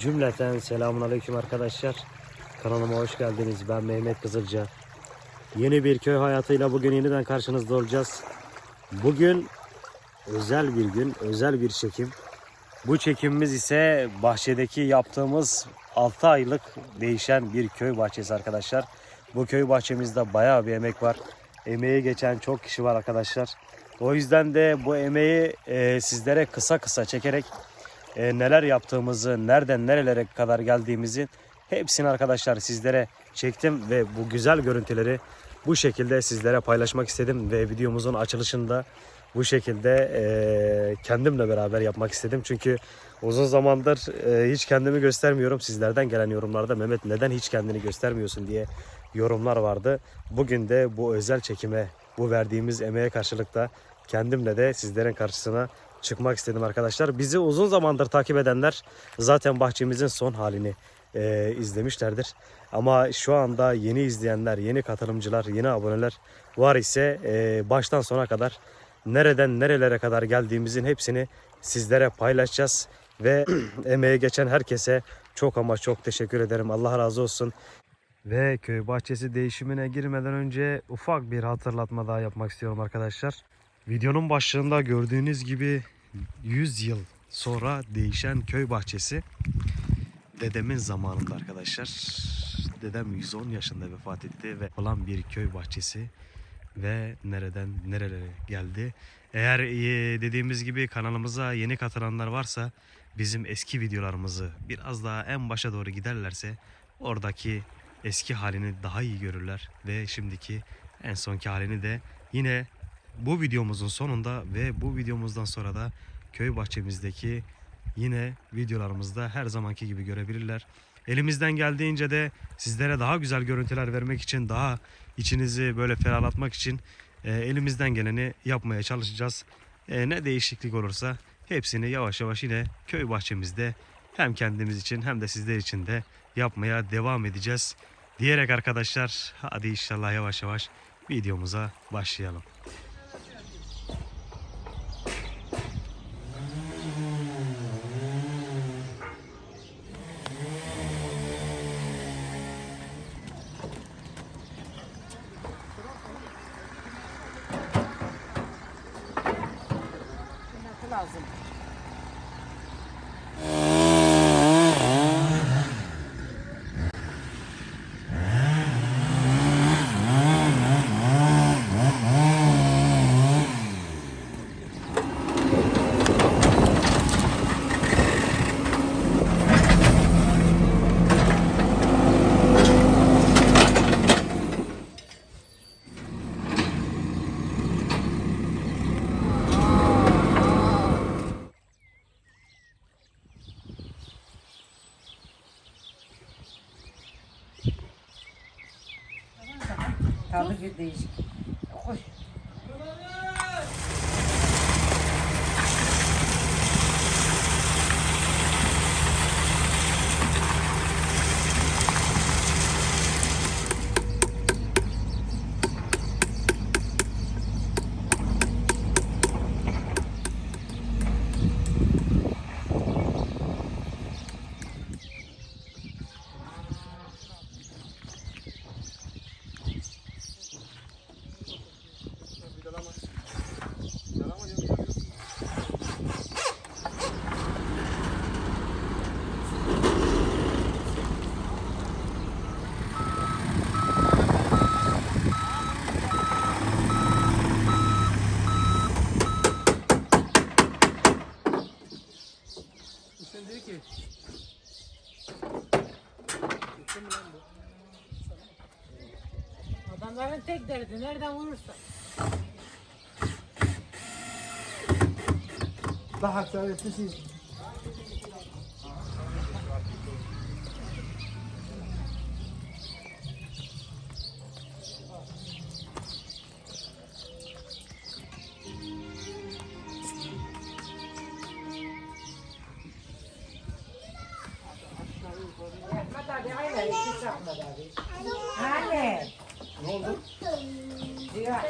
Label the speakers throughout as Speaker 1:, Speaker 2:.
Speaker 1: Cümleten selamun aleyküm arkadaşlar. Kanalıma hoş geldiniz. Ben Mehmet Kızılca. Yeni bir köy hayatıyla bugün yeniden karşınızda olacağız. Bugün özel bir gün, özel bir çekim. Bu çekimimiz ise bahçedeki yaptığımız 6 aylık değişen bir köy bahçesi arkadaşlar. Bu köy bahçemizde bayağı bir emek var. Emeği geçen çok kişi var arkadaşlar. O yüzden de bu emeği e, sizlere kısa kısa çekerek e, neler yaptığımızı, nereden nerelere kadar geldiğimizi hepsini arkadaşlar sizlere çektim ve bu güzel görüntüleri bu şekilde sizlere paylaşmak istedim ve videomuzun açılışında bu şekilde e, kendimle beraber yapmak istedim. Çünkü uzun zamandır e, hiç kendimi göstermiyorum. Sizlerden gelen yorumlarda Mehmet neden hiç kendini göstermiyorsun diye yorumlar vardı. Bugün de bu özel çekime, bu verdiğimiz emeğe karşılık da kendimle de sizlerin karşısına çıkmak istedim arkadaşlar. Bizi uzun zamandır takip edenler zaten bahçemizin son halini e, izlemişlerdir. Ama şu anda yeni izleyenler, yeni katılımcılar, yeni aboneler var ise e, baştan sona kadar nereden nerelere kadar geldiğimizin hepsini sizlere paylaşacağız. Ve emeğe geçen herkese çok ama çok teşekkür ederim. Allah razı olsun. Ve köy bahçesi değişimine girmeden önce ufak bir hatırlatma daha yapmak istiyorum arkadaşlar. Videonun başlığında gördüğünüz gibi 100 yıl sonra değişen köy bahçesi dedemin zamanında arkadaşlar. Dedem 110 yaşında vefat etti ve olan bir köy bahçesi ve nereden nerelere geldi. Eğer e, dediğimiz gibi kanalımıza yeni katılanlar varsa bizim eski videolarımızı biraz daha en başa doğru giderlerse oradaki eski halini daha iyi görürler ve şimdiki en sonki halini de yine bu videomuzun sonunda ve bu videomuzdan sonra da köy bahçemizdeki yine videolarımızda her zamanki gibi görebilirler. Elimizden geldiğince de sizlere daha güzel görüntüler vermek için, daha içinizi böyle ferahlatmak için e, elimizden geleni yapmaya çalışacağız. E, ne değişiklik olursa hepsini yavaş yavaş yine köy bahçemizde hem kendimiz için hem de sizler için de yapmaya devam edeceğiz. Diyerek arkadaşlar hadi inşallah yavaş yavaş videomuza başlayalım.
Speaker 2: Tek derdi nereden vurursa.
Speaker 3: daha çaresizsin. Yeah,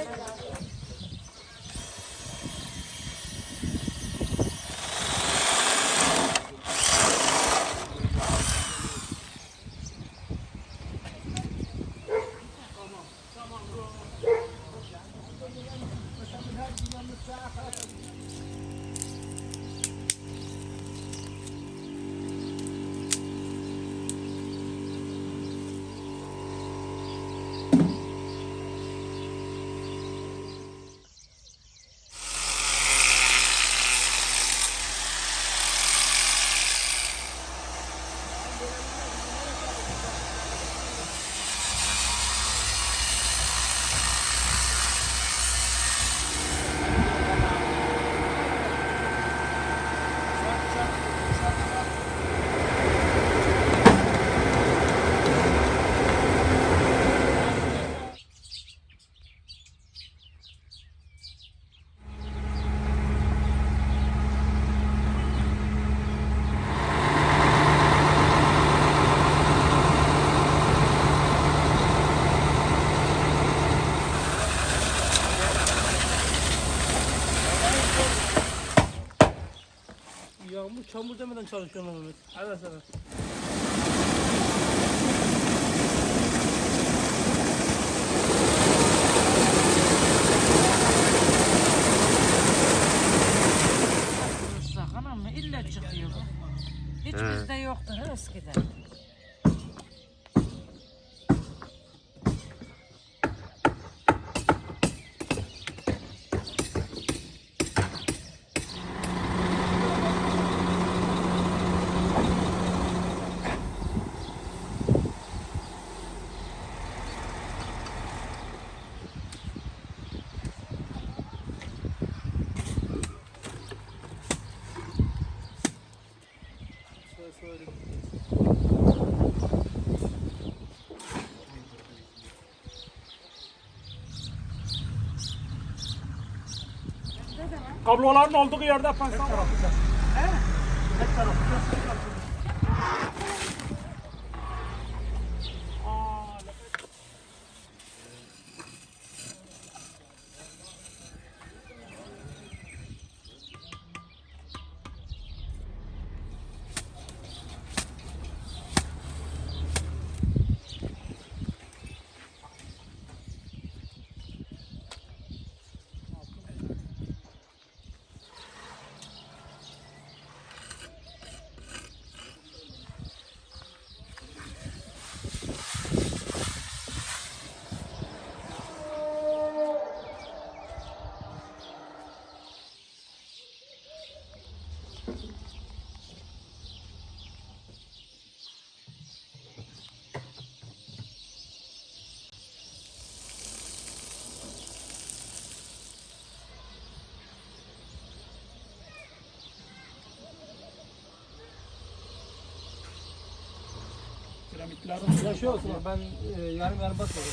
Speaker 3: demeden çalışıyorsun Mehmet. Evet.
Speaker 2: Vurursak anam illa çıkıyor bu. Hiç bizde yoktu ha eskiden.
Speaker 3: Söyle. Kabloların olduğu yerde pastan var. Piramitlerin
Speaker 4: Ya şey olsun ya, ben e, yarım yarım basmadım.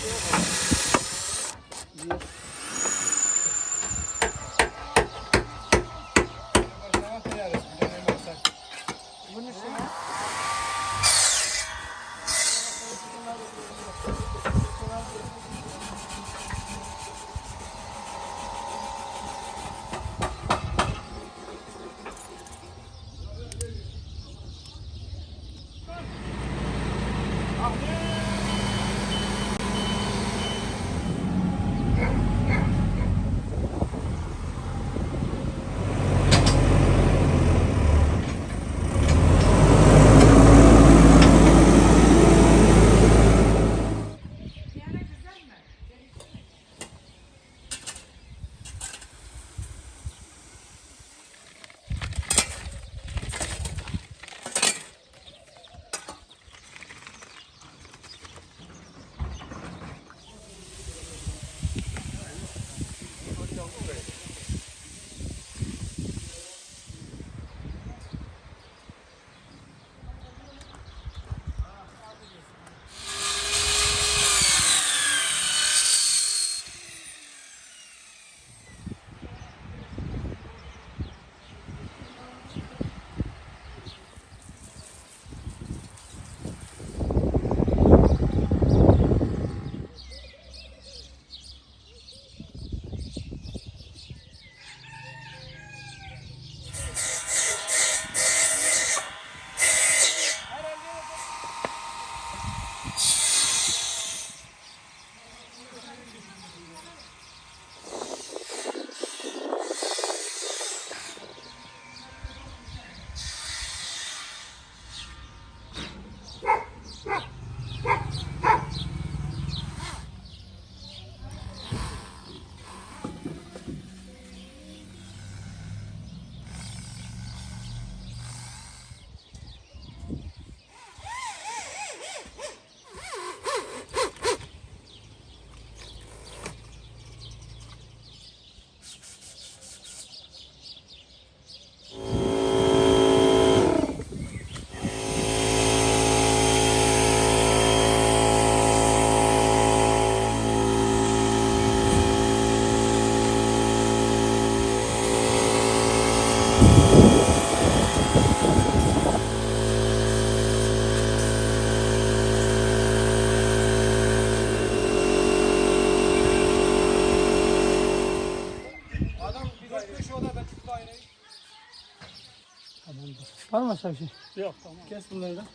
Speaker 4: Var mı başka bir şey?
Speaker 3: Yok tamam.
Speaker 4: Kes bunları da.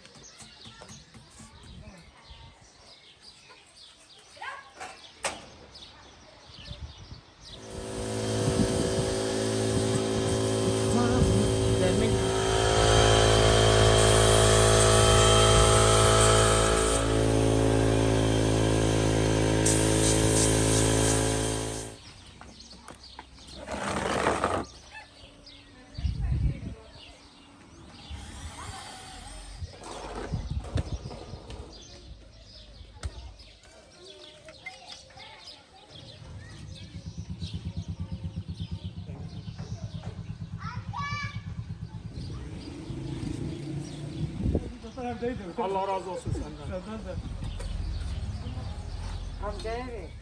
Speaker 3: Allah razı olsun senden.
Speaker 2: Amcaya ver.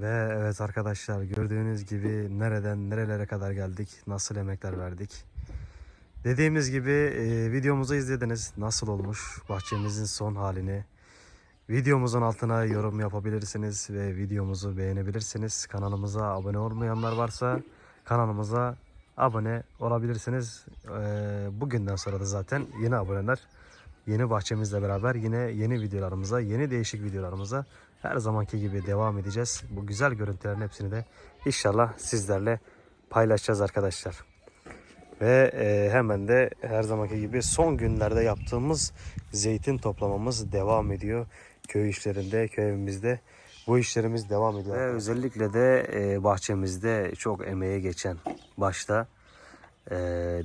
Speaker 1: Ve evet arkadaşlar gördüğünüz gibi nereden nerelere kadar geldik, nasıl emekler verdik. Dediğimiz gibi e, videomuzu izlediniz. Nasıl olmuş bahçemizin son halini. Videomuzun altına yorum yapabilirsiniz ve videomuzu beğenebilirsiniz. Kanalımıza abone olmayanlar varsa kanalımıza abone olabilirsiniz. E, bugünden sonra da zaten yeni aboneler yeni bahçemizle beraber yine yeni videolarımıza, yeni değişik videolarımıza her zamanki gibi devam edeceğiz. Bu güzel görüntülerin hepsini de inşallah sizlerle paylaşacağız arkadaşlar. Ve e, hemen de her zamanki gibi son günlerde yaptığımız zeytin toplamamız devam ediyor. Köy işlerinde, köy evimizde bu işlerimiz devam ediyor. Ve özellikle de e, bahçemizde çok emeğe geçen başta e,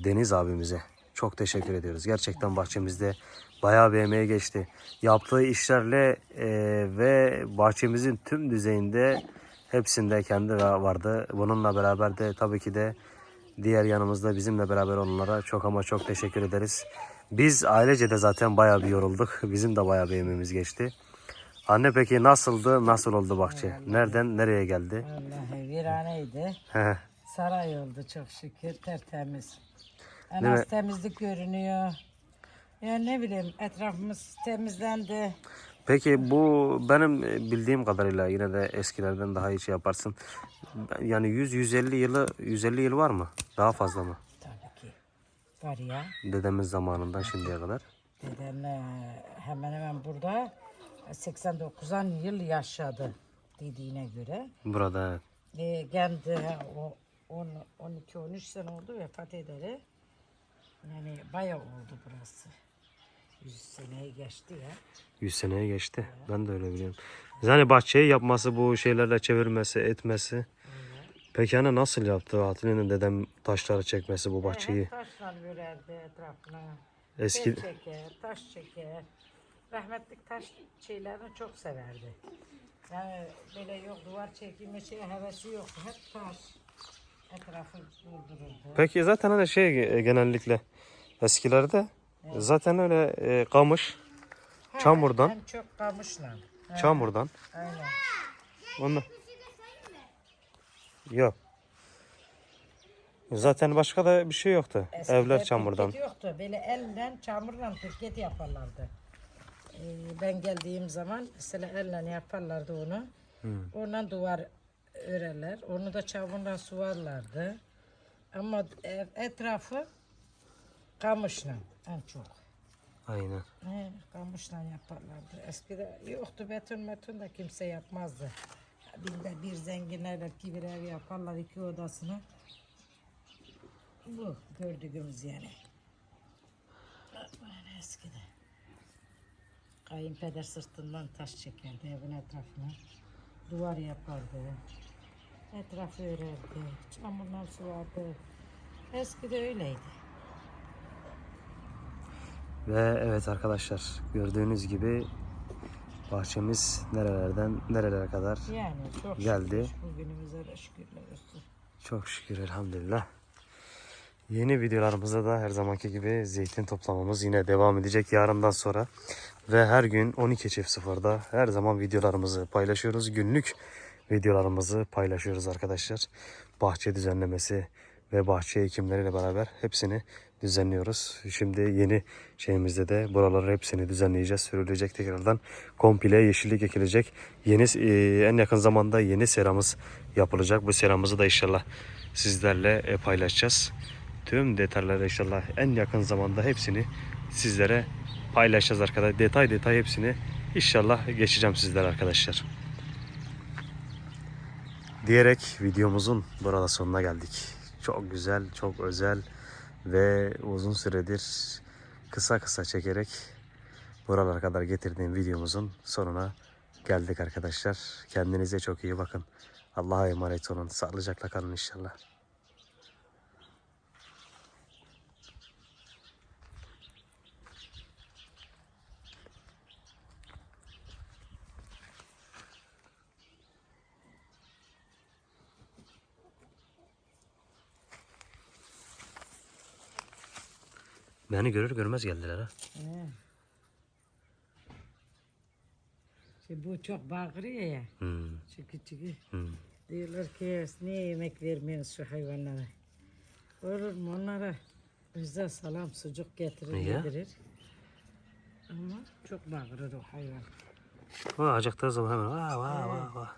Speaker 1: Deniz abimize çok teşekkür ediyoruz. Gerçekten bahçemizde bayağı bir emeğe geçti. Yaptığı işlerle e, ve bahçemizin tüm düzeyinde hepsinde kendi vardı. Bununla beraber de tabii ki de diğer yanımızda bizimle beraber olanlara çok ama çok teşekkür ederiz. Biz ailece de zaten bayağı bir yorulduk. Bizim de bayağı bir emeğimiz geçti. Anne peki nasıldı? Nasıl oldu bahçe? Nereden nereye geldi?
Speaker 2: Vallahi viraneydi. Saray oldu çok şükür tertemiz. En az temizlik görünüyor. Ya ne bileyim etrafımız temizlendi.
Speaker 1: Peki bu benim bildiğim kadarıyla yine de eskilerden daha iyi şey yaparsın. Yani 100-150 yılı 150 yıl var mı? Daha fazla mı?
Speaker 2: Tabii ki. Var ya.
Speaker 1: Dedemiz zamanından şimdiye kadar.
Speaker 2: Dedem e, hemen hemen burada 89'an yıl yaşadı dediğine göre.
Speaker 1: Burada evet.
Speaker 2: E, kendi o 10 12 13 sene oldu vefat ederi. Yani bayağı oldu burası. 100 seneyi geçti ya.
Speaker 1: 100 seneye geçti. Ben de öyle biliyorum. Yani bahçeyi yapması bu şeylerle çevirmesi, etmesi. Peki hani nasıl yaptı? Atilla'nın dedem taşları çekmesi bu bahçeyi.
Speaker 2: Hep taşlar örerdi etrafına.
Speaker 1: Eski
Speaker 2: Tel çeker, taş çeker. Rahmetlik taş şeylerini çok severdi. Yani böyle yok duvar çekilme şey hevesi yoktu. Hep taş. Etrafı doldururdu.
Speaker 1: Peki zaten hani şey e, genellikle eskilerde zaten öyle e, kamış,
Speaker 2: Ha,
Speaker 1: çamurdan.
Speaker 2: En çok kamışla. Ha,
Speaker 1: çamurdan.
Speaker 2: Aynen.
Speaker 1: Onu. Yok. Zaten başka da bir şey yoktu.
Speaker 2: Eskiden
Speaker 1: Evler çamurdan.
Speaker 2: yoktu. Böyle elle çamurla pirket yaparlardı. Ee, ben geldiğim zaman mesela elle yaparlardı onu. Ondan duvar örerler. Onu da çamurla suvarlardı. Ama etrafı kamışla en çok.
Speaker 1: Aynen.
Speaker 2: He, kamışla yaparlardı. Eskide yoktu beton meton da kimse yapmazdı. Bir de bir zenginler ki bir ev yaparlar iki odasını. Bu gördüğümüz yani. Böyle eskide. Kayınpeder sırtından taş çekerdi evin etrafına. Duvar yapardı. Etrafı örerdi. Çamurla sulardı. Eskide öyleydi.
Speaker 1: Ve evet arkadaşlar gördüğünüz gibi bahçemiz nerelerden nerelere kadar
Speaker 2: Yani çok
Speaker 1: Geldi.
Speaker 2: şükür bugünümüze de şükürler olsun.
Speaker 1: Çok şükür elhamdülillah. Yeni videolarımızda da her zamanki gibi zeytin toplamamız yine devam edecek yarından sonra. Ve her gün 12.00'da her zaman videolarımızı paylaşıyoruz. Günlük videolarımızı paylaşıyoruz arkadaşlar. Bahçe düzenlemesi ve bahçe ekimleriyle beraber hepsini düzenliyoruz. Şimdi yeni şeyimizde de buraları hepsini düzenleyeceğiz. Sürülecek tekrardan. Komple yeşillik ekilecek. Yeni e, en yakın zamanda yeni seramız yapılacak. Bu seramızı da inşallah sizlerle e, paylaşacağız. Tüm detayları inşallah en yakın zamanda hepsini sizlere paylaşacağız arkadaşlar. Detay detay hepsini inşallah geçeceğim sizlere arkadaşlar. Diyerek videomuzun burada sonuna geldik. Çok güzel, çok özel ve uzun süredir kısa kısa çekerek buralara kadar getirdiğim videomuzun sonuna geldik arkadaşlar. Kendinize çok iyi bakın. Allah'a emanet olun. Sağlıcakla kalın inşallah. Beni görür görmez geldiler ha.
Speaker 2: He. Şey, bu çok bağırıyor ya.
Speaker 1: Hmm.
Speaker 2: Çünkü çünkü
Speaker 1: Hmm.
Speaker 2: diyorlar ki niye yemek vermiyorsunuz şu hayvanlara? Olur mu onlara özel salam sucuk getirir
Speaker 1: Ya.
Speaker 2: yedirir. Ama çok bağırır o hayvan.
Speaker 1: O acıktığı zaman hemen vah vah vah vah.